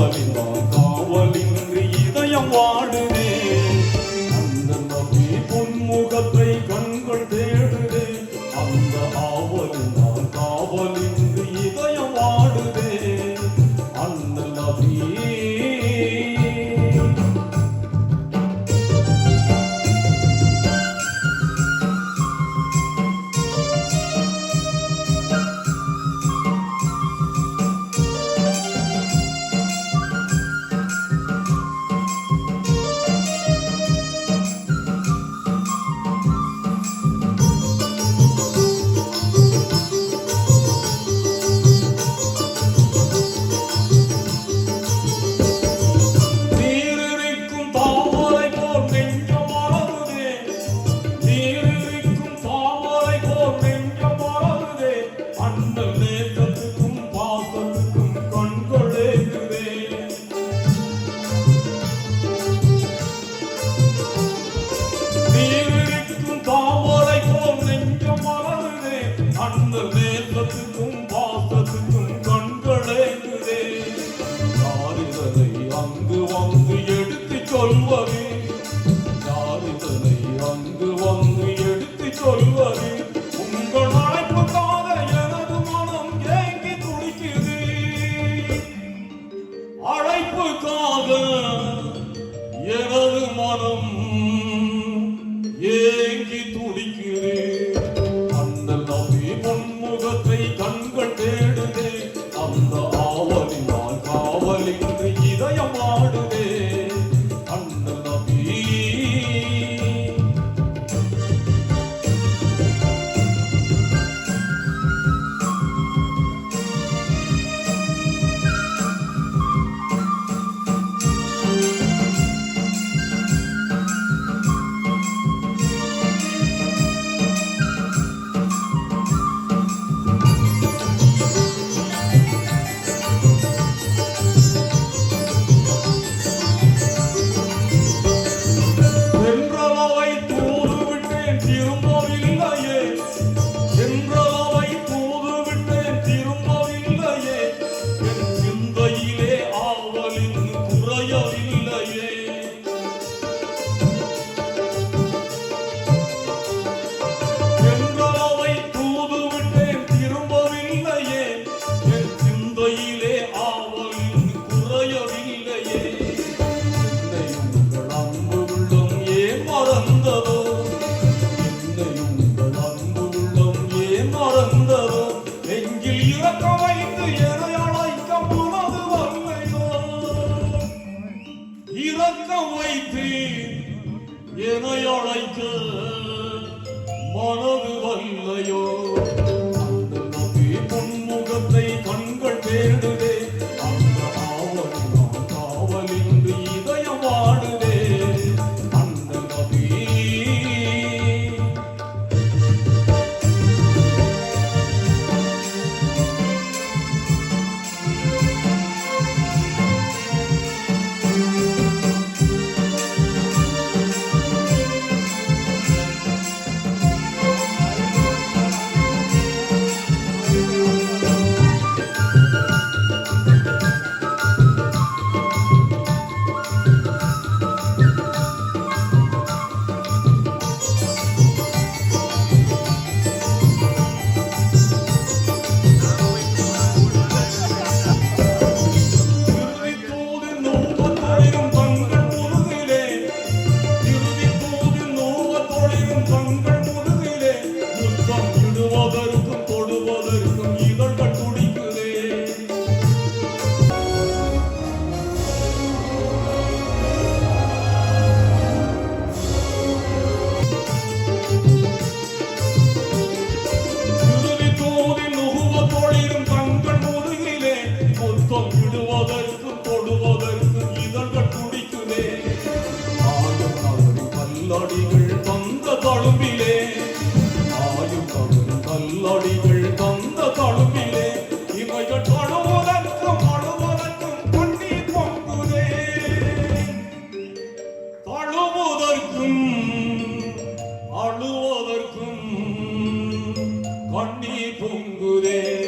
காவலின் காவலின்றி இதயம் வாடுதே அந்த நபி பொன்முகத்தை காவலின் வைத்து என்னை அழைக்க கல்லடிகள் தந்த தழும்பிலே. ஆயும் தவறும் கல்லடிகள் தந்த தழும்பிலே. இவைகள் தழுவதற்கும் அழுவதற்கும் கண்ணீர் பொங்குதே. தழுவதற்கும் அழுவதற்கும் கண்ணீர் பொங்குதே.